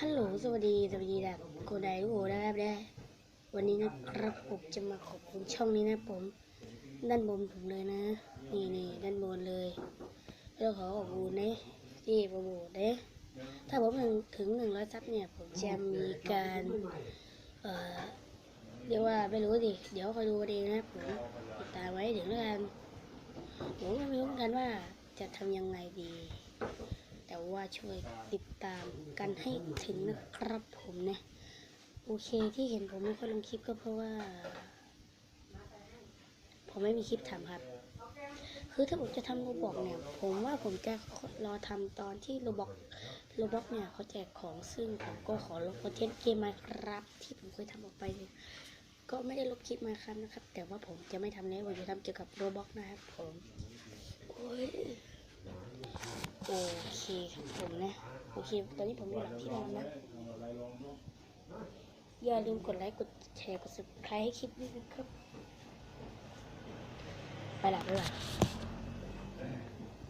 ฮัลโหล สวัสดี สวัสดีแบบโกไดโกนะครับได้ วันนี้นะครับผมจะมาขอบคุณช่องนี้นะผม ด้านบนผมเลยนะ นี่นี่ด้านบนเลย แล้วขอขอบคุณนะที่โปรโมทนะถ้าผมถึงถึงหนึ่งร้อยซับเนี่ยผมจะมีการเอ่อเรียกว่าไม่รู้ดิ เดี๋ยวคอยดูกันเองนะผมติดตามไว้ถึงแล้วกันผมก็ไม่รู้เหมือนกันว่าจะทำยังไงดี แต่ว่าช่วยติดตามกันให้ถึงนะครับผมนะ โอเคที่เห็นผมไม่ค่อยลงคลิปก็เพราะว่า ผมไม่มีคลิปทำครับ คือถ้าผมจะทำโรบอกเนี่ย ผมว่าผมจะรอทำตอนที่โรบอกโรบอกเนี่ยเขาแจกของซึ่งผมก็ขอลบคอนเทนต์เกมมาครับ ที่ผมเคยทำออกไปก็ไม่ได้ลบคลิปมาครับนะครับ แต่ว่าผมจะไม่ทำแล้วผมจะทำเกี่ยวกับโรบอกนะครับผมโอ้ย เคครับผมนะ โอเค ตอนนี้ผมอยู่หลังที่นอนนะ อย่าลืมกดไลค์ กดแชร์ กด subscribe ให้คลิปนี้นะครับ ไปหลับด้ว